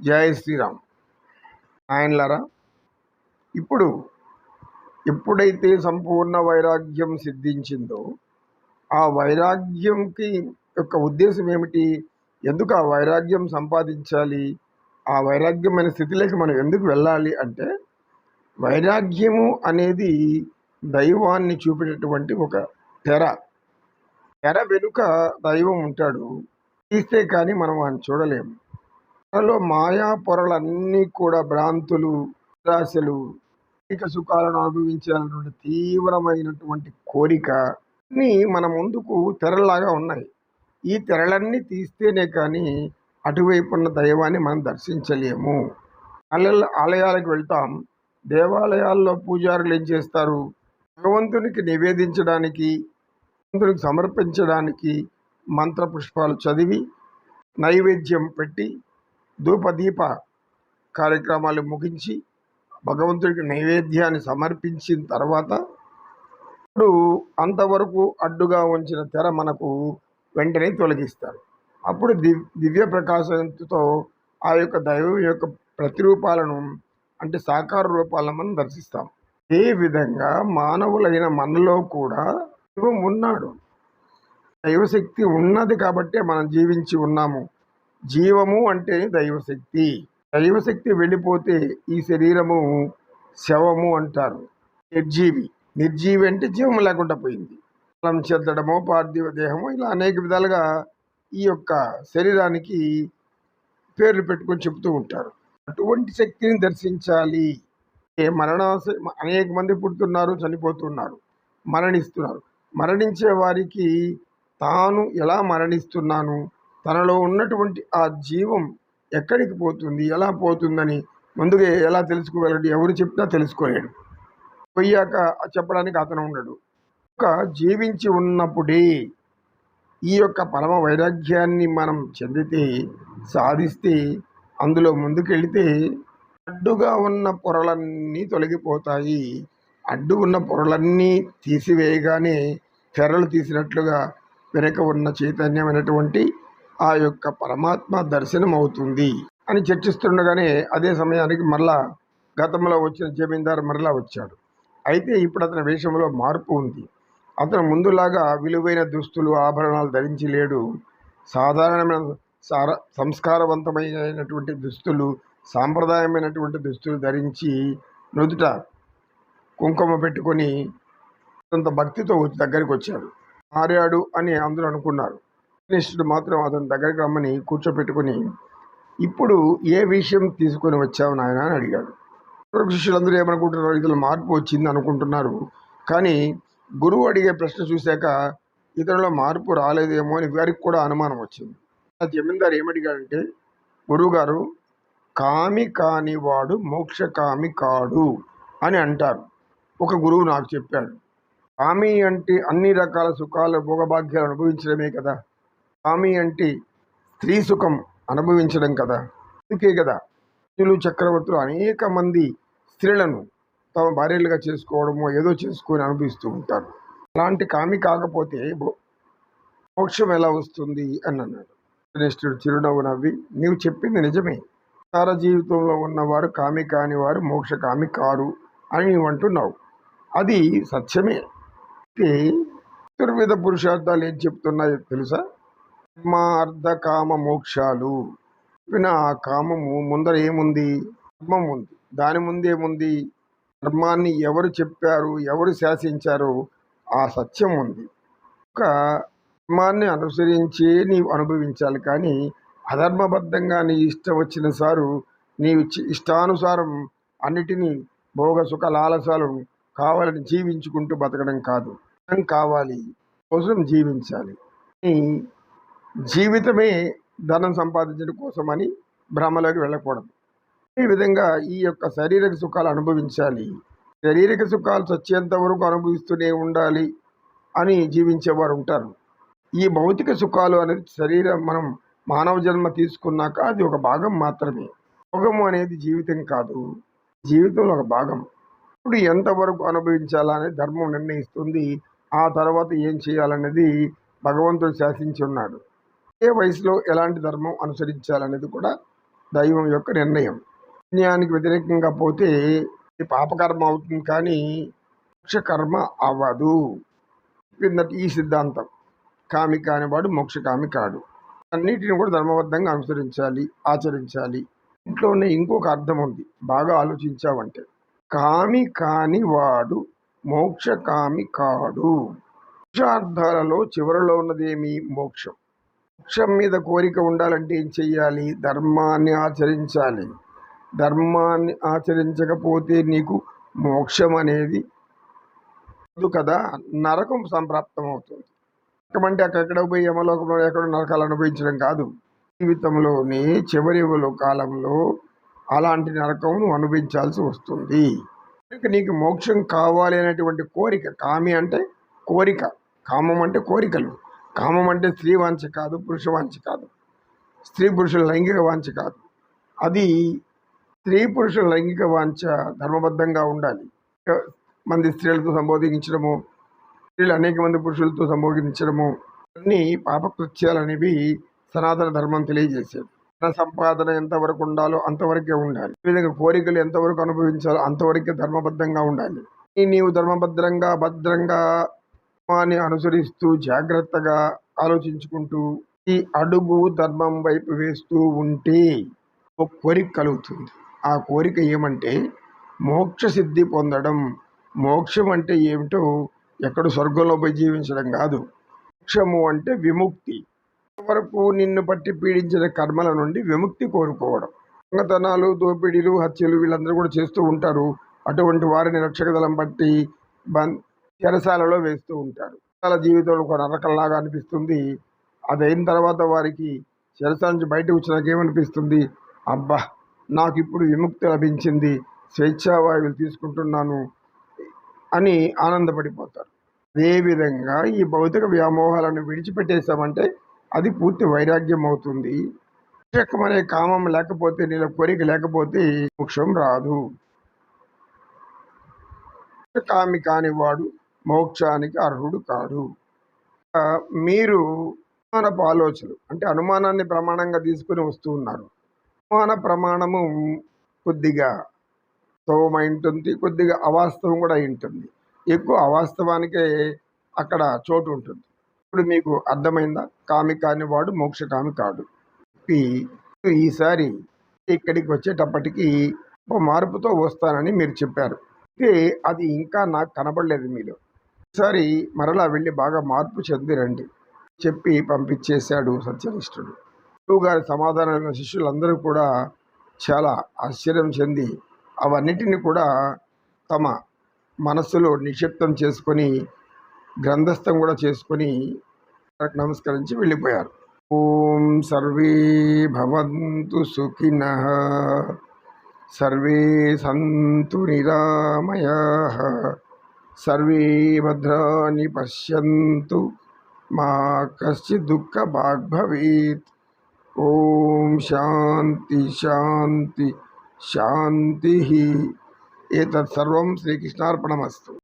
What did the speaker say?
జై శ్రీరామ్. ఆయనలారా ఇప్పుడు ఎప్పుడైతే సంపూర్ణ వైరాగ్యం సిద్ధించిందో ఆ వైరాగ్యంకి యొక్క ఉద్దేశం ఏమిటి? ఎందుకు ఆ వైరాగ్యం సంపాదించాలి? ఆ వైరాగ్యమైన స్థితిలోకి మనం ఎందుకు వెళ్ళాలి అంటే వైరాగ్యము అనేది దైవాన్ని చూపేటటువంటి ఒక తెర. తెర వెనుక దైవం ఉంటాడు. తీస్తే కానీ మనం ఆయన చూడలేము. మనలో మాయా పొరలన్నీ కూడా భ్రాంతులు నిరాశలు ఇక సుఖాలను అనుభవించాలన్నటువంటి తీవ్రమైనటువంటి కోరిక అన్నీ మన ముందుకు తెరలాగా ఉన్నాయి. ఈ తెరలన్నీ తీస్తేనే కానీ అటువైపు ఉన్న దైవాన్ని మనం దర్శించలేము. ఆలయ ఆలయాలకు వెళ్తాం. దేవాలయాల్లో పూజారులు ఏం చేస్తారు? భగవంతునికి నివేదించడానికి భగవంతునికి సమర్పించడానికి మంత్ర పుష్పాలు చదివి నైవేద్యం పెట్టి ధూపదీప కార్యక్రమాలు ముగించి భగవంతుడికి నైవేద్యాన్ని సమర్పించిన తర్వాత ఇప్పుడు అంతవరకు అడ్డుగా ఉంచిన తెర మనకు వెంటనే తొలగిస్తారు. అప్పుడు దివ్ దివ్య ప్రకాశంతో ఆ యొక్క దైవం యొక్క ప్రతిరూపాలను అంటే సాకార రూపాలను మనం దర్శిస్తాం. ఏ విధంగా మానవులైన మనలో కూడా దైవం ఉన్నాడు. దైవశక్తి ఉన్నది కాబట్టే మనం జీవించి ఉన్నాము. జీవము అంటే దైవశక్తి. దైవశక్తి వెళ్ళిపోతే ఈ శరీరము శవము అంటారు. నిర్జీవి. నిర్జీవి అంటే జీవం లేకుండా పోయింది. కాలం చెద్దడమో పార్థివ దేహము ఇలా అనేక విధాలుగా ఈ యొక్క శరీరానికి పేర్లు పెట్టుకొని చెబుతూ ఉంటారు. అటువంటి శక్తిని దర్శించాలి. ఏ మరణ అనేక మంది పుడుతున్నారు చనిపోతున్నారు మరణిస్తున్నారు. మరణించే వారికి తాను ఎలా మరణిస్తున్నాను? తనలో ఉన్నటువంటి ఆ జీవం ఎక్కడికి పోతుంది? ఎలా పోతుందని ముందుగా ఎలా తెలుసుకోగలడు? ఎవరు చెప్పినా తెలుసుకోలేడు. పోయాక చెప్పడానికి అతను ఉండడు. ఒక జీవించి ఉన్నప్పుడే ఈ యొక్క పరమ వైరాగ్యాన్ని మనం చెందితే సాధిస్తే అందులో ముందుకెళితే అడ్డుగా ఉన్న పొరలన్నీ తొలగిపోతాయి. అడ్డు ఉన్న పొరలన్నీ తీసివేయగానే తెరలు తీసినట్లుగా వెనక ఉన్న చైతన్యమైనటువంటి ఆ యొక్క పరమాత్మ దర్శనం అవుతుంది అని చర్చిస్తుండగానే అదే సమయానికి మరలా గతంలో వచ్చిన జమీందారు మరలా వచ్చాడు. అయితే ఇప్పుడు అతని వేషంలో మార్పు ఉంది. అతను ముందులాగా విలువైన దుస్తులు ఆభరణాలు ధరించి లేడు. సాధారణమైన సార సంస్కారవంతమైనటువంటి దుస్తులు సాంప్రదాయమైనటువంటి దుస్తులు ధరించి నుదుట కుంకుమ పెట్టుకొని కొంత భక్తితో దగ్గరికి వచ్చాడు. మారాడు అని అందరూ అనుకున్నారు. కృష్ణుడు మాత్రం అతని దగ్గరికి రమ్మని కూర్చోపెట్టుకొని ఇప్పుడు ఏ విషయం తీసుకొని వచ్చావు నాయన? అని అడిగాడు. శిష్యులందరూ ఏమనుకుంటున్నారు? ఇతను మార్పు వచ్చింది అనుకుంటున్నారు. కానీ గురువు అడిగే ప్రశ్న చూశాక ఇతరులో మార్పు రాలేదేమో అని వారికి కూడా అనుమానం వచ్చింది. ఆ జమీందారు ఏమడిగాడంటే గురువుగారు కామి కానివాడు మోక్షకామి కాడు అని అంటారు. ఒక గురువు నాకు చెప్పాడు కామి అంటే అన్ని రకాల సుఖాలు భోగభాగ్యాలు అనుభవించడమే కదా. కామి అంటే స్త్రీ సుఖం అనుభవించడం కదా? అందుకే కదా రాజులు చక్రవర్తులు అనేక మంది స్త్రీలను తమ భార్యలుగా చేసుకోవడమో ఏదో చేసుకొని అనుభవిస్తూ ఉంటారు. అలాంటి కామి కాకపోతే మోక్షం ఎలా వస్తుంది అని అన్నాడు. కృష్ణుడు చిరునవ్వు నవ్వి నీవు చెప్పింది నిజమే. సార జీవితంలో ఉన్నవారు కామి కాని వారు మోక్ష కామి కారు అని నీవు అంటున్నావు. అది సత్యమే. అయితే చతుర్విధ పురుషార్థాలు ఏం చెప్తున్నాయో తెలుసా? ధర్మ అర్థ కామ మోక్షాలు చెప్పిన ఆ కామము ముందర ఏముంది? ధర్మం ఉంది. దాని ముందేముంది ధర్మాన్ని ఎవరు చెప్పారు? ఎవరు శాసించారు? ఆ సత్యం ఉంది. ఒక ధర్మాన్ని అనుసరించే నీవు అనుభవించాలి. కానీ అధర్మబద్ధంగా నీ ఇష్టం వచ్చిన సారు నీవు ఇష్టానుసారం అన్నిటినీ భోగ సుఖ లాలసాలు కావాలని జీవించుకుంటూ బతకడం కాదు. కావాలి? కోసం జీవించాలి. నీ జీవితమే ధనం సంపాదించడం కోసమని భ్రమలోకి వెళ్ళకూడదు. ఈ విధంగా ఈ యొక్క శారీరక సుఖాలు అనుభవించాలి. శారీరక సుఖాలు చచ్చేంత వరకు అనుభవిస్తూనే ఉండాలి అని జీవించేవారు ఉంటారు. ఈ భౌతిక సుఖాలు అనేది శరీరం మనం మానవ జన్మ తీసుకున్నాక అది ఒక భాగం మాత్రమే. భోగము అనేది జీవితం కాదు. జీవితంలో ఒక భాగం. ఇప్పుడు ఎంతవరకు అనుభవించాలనే ధర్మం నిర్ణయిస్తుంది. ఆ తర్వాత ఏం చేయాలనేది భగవంతుడు శాసించి ఉన్నాడు. ఏ వయసులో ఎలాంటి ధర్మం అనుసరించాలనేది కూడా దైవం యొక్క నిర్ణయం. పుణ్యానికి వ్యతిరేకంగా పోతే ఇది పాపకర్మ అవుతుంది కానీ మోక్షకర్మ అవ్వదు. కిందటి ఈ సిద్ధాంతం. కామి కానివాడు మోక్షకామి కాడు. అన్నిటిని కూడా ధర్మబద్ధంగా అనుసరించాలి ఆచరించాలి. ఇంట్లోనే ఇంకొక అర్థం ఉంది. బాగా ఆలోచించావంటే. కామి కాని వాడు మోక్షకామి కాడు. మోక్షార్థాలలో చివరలో ఉన్నదేమి? మోక్షం. మోక్షం మీద కోరిక ఉండాలంటే ఏం చెయ్యాలి? ధర్మాన్ని ఆచరించాలి. ధర్మాన్ని ఆచరించకపోతే నీకు మోక్షం అనేది కదా? నరకం సంప్రాప్తం అవుతుంది నరకం అంటే అక్కడెక్కడ పోయి యమలోకంలో ఎక్కడ నరకాలు అనుభవించడం కాదు. జీవితంలోనే చివరి కాలంలో అలాంటి నరకం నువ్వు అనుభవించాల్సి వస్తుంది. కనుక నీకు మోక్షం కావాలి అనేటువంటి కోరిక కామి అంటే కోరిక కామం అంటే కోరికలు. కామం అంటే స్త్రీ వాంఛ కాదు పురుష వాంఛ కాదు. స్త్రీ పురుషుల లైంగిక వాంఛ కాదు. అది స్త్రీ పురుషుల లైంగిక వాంఛ ధర్మబద్ధంగా ఉండాలి. మంది స్త్రీలతో సంబోధించడము స్త్రీలు అనేక మంది పురుషులతో సంబోధించడము అన్ని పాపకృత్యాలు అనేవి సనాతన ధర్మం తెలియజేసేది ధన సంపాదన ఎంతవరకు ఉండాలో అంతవరకే ఉండాలి. ఈ విధంగా కోరికలు ఎంతవరకు అనుభవించాలో అంతవరకే ధర్మబద్ధంగా ఉండాలి. నీవు ధర్మభద్రంగా భద్రంగా ధర్మాన్ని అనుసరిస్తూ జాగ్రత్తగా ఆలోచించుకుంటూ ఈ అడుగు ధర్మం వైపు వేస్తూ ఉంటే ఒక కోరిక కలుగుతుంది. ఆ కోరిక ఏమంటే మోక్ష సిద్ధి పొందడం. మోక్షం అంటే ఏమిటో ఎక్కడ స్వర్గంలో పోయి జీవించడం కాదు. మోక్షము అంటే విముక్తి. వరకు నిన్ను పట్టి పీడించిన కర్మల నుండి విముక్తి కోరుకోవడం. దొంగతనాలు దోపిడీలు హత్యలు వీళ్ళందరూ కూడా చేస్తూ ఉంటారు. అటువంటి వారిని రక్షక దళం బట్టి బం చెరసాలలో వేస్తూ ఉంటారు. వాళ్ళ జీవితంలో ఒక నరకంలాగా అనిపిస్తుంది. అది అయిన తర్వాత వారికి చెరసాల నుంచి బయటకు వచ్చినాక ఏమనిపిస్తుంది? అబ్బా! నాకు ఇప్పుడు విముక్తి లభించింది. స్వేచ్ఛావాయువులు తీసుకుంటున్నాను అని ఆనందపడిపోతారు. అదేవిధంగా ఈ భౌతిక వ్యామోహాలను విడిచిపెట్టేశామంటే అది పూర్తి వైరాగ్యం అవుతుంది అనే కామం లేకపోతే నీళ్ళ కోరిక లేకపోతే మోక్షం రాదు. కామి కానివాడు మోక్షానికి అర్హుడు కాడు. మీరు అనుమానపు ఆలోచనలు అంటే అనుమానాన్ని ప్రమాణంగా తీసుకుని వస్తూ ఉన్నారు. అనుమాన ప్రమాణము కొద్దిగా వాస్తవం ఉంటుంది కొద్దిగా అవాస్తవం కూడా అయి ఉంటుంది. ఎక్కువ అవాస్తవానికే అక్కడ చోటు ఉంటుంది. ఇప్పుడు మీకు అర్థమైందా? కామి కాని వాడు మోక్షకామి కాడు. ఈసారి ఇక్కడికి వచ్చేటప్పటికి ఒక మార్పుతో వస్తానని మీరు చెప్పారు. అయితే అది ఇంకా నాకు కనబడలేదు మీలో. ఈసారి మరలా వెళ్ళి బాగా మార్పు చెందిరండి చెప్పి పంపించేశాడు సత్యనిష్ఠుడు. గురువుగారి సమాధానమైన శిష్యులందరూ కూడా చాలా ఆశ్చర్యం చెంది అవన్నిటిని కూడా తమ మనస్సులో నిక్షిప్తం చేసుకొని గ్రంథస్థం కూడా చేసుకొని నమస్కరించి వెళ్ళిపోయారు. ఓం సర్వే భవంతు సుఖిన సర్వే సంతు నిరామయాః. सर्वे भद्राणि पश्यन्तु। मा कश्चित् दुःखभाग् भवेत्। ॐ शान्ति शान्ति शान्तिः। एतत् सर्वं श्रीकृष्णार्पणमस्तु।